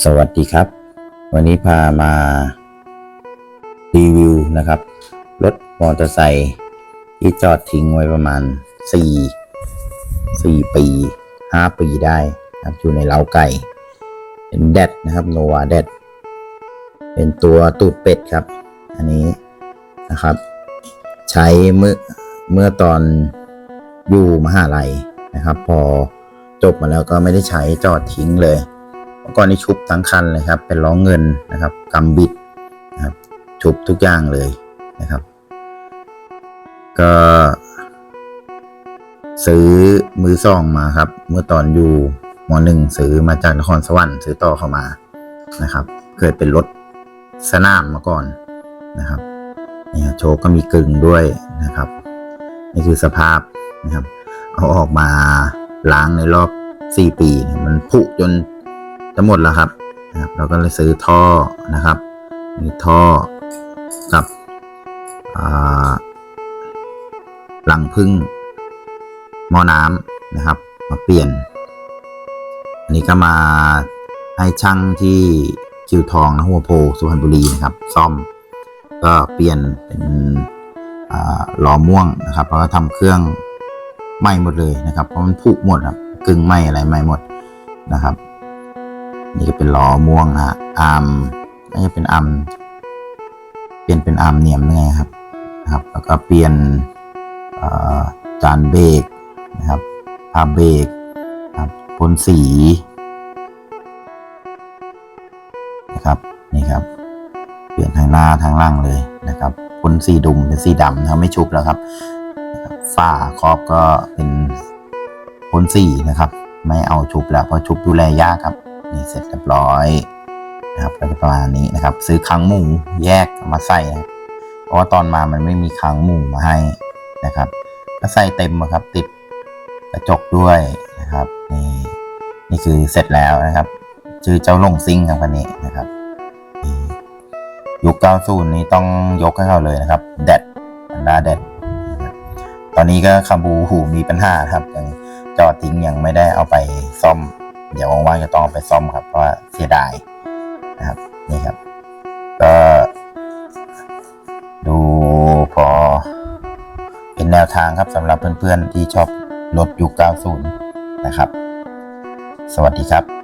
สวัสดีครับ วันนี้พามารีวิวนะครับ รถมอเตอร์ไซค์ที่จอดทิ้งไว้ประมาณ 4 4 ปี 5 ปีได้นะครับอยู่ในเล้าไก่ เป็นแดดนะครับโนวาแดดเป็นตัวตูดเป็ดครับ อันนี้นะครับ ใช้เมื่อเมื่อตอนอยู่มหาลัยนะครับ พอจบมาแล้วก็ไม่ได้ใช้จอดทิ้งเลย เมื่อก่อนนี้ชุบทั้งคันเลยครับ เป็นล้อเงินนะครับกำบิดนะครับ ชุบทุกอย่างเลยนะครับ ก็ซื้อมือซองมาครับ เมื่อตอนอยู่มหนึ่งซื้อมาจากนครสวรรค์ซื้อต่อเข้ามานะครับ เคยเป็นรถสนามมาก่อนนะครับ เนี่ยโชก็มีกึ่งด้วยนะครับ นี่คือสภาพนะครับ เอาออกมาล้างในรอบ4ปีเนี่ยมันผุจน จะหมดแล้วครับนะครับ เราก็เลยซื้อท่อนะครับ มีท่อกับหลังพึ่งหม้อน้ำนะครับ มาเปลี่ยน อันนี้ก็มาให้ช่างที่คิวทองนะหัวโพสุพรรณบุรีนะครับ ซ่อมก็เปลี่ยนเป็นอ่าล้อม่วงนะครับแล้วก็ทำเครื่องไหม้หมดเลยนะครับ เพราะมันผุหมดครับกึ่งไหม้อะไรไหม้หมดนะครับ นี่ก็เป็นล้อม่วงนะฮะอาร์มน่าจะเป็นอาร์มเปลี่ยนเป็นอาร์มเนียมเลยครับนะครับ แล้วก็เปลี่ยนจานเบรกนะครับผ้าเบรกนะครับพ่นสีนะครับนี่ครับ เปลี่ยนทางหน้าทางล่างเลยนะครับพ่นสีดุมเป็นสีดำนะครับไม่ชุบแล้วครับนะครับฝาครอบก็เป็นพ่นสีนะครับ ไม่เอาชุบแล้วเพราะชุบดูแลยากครับ นี่เสร็จเรียบร้อยนะครับก็จะประมาณนี้นะครับ ซื้อครั้งหมูแยกมาใส่นะครับเพราะว่าตอนมามันไม่มีครั้งหมูมาให้นะครับ ก็ใส่เต็มครับติดกระจกด้วยนะครับนี่นี่คือเสร็จแล้วนะครับชื่อเจ้าลงซิงครับคันนี้นะครับยุค90นี้ต้องยกให้เขาเลยนะครับแดดอันดาแดดตอนนี้ก็คาบูหูมีปัญหาครับยังจอดทิ้งยังไม่ได้เอาไปซ่อม เดี๋ยวว่างๆจะต้องไปซ่อมครับเพราะว่าเสียดายนะครับนี่ครับ ก็ดูพอ เป็นแนวทางครับสำหรับเพื่อนๆที่ชอบรถยุค90 นะครับ สวัสดีครับ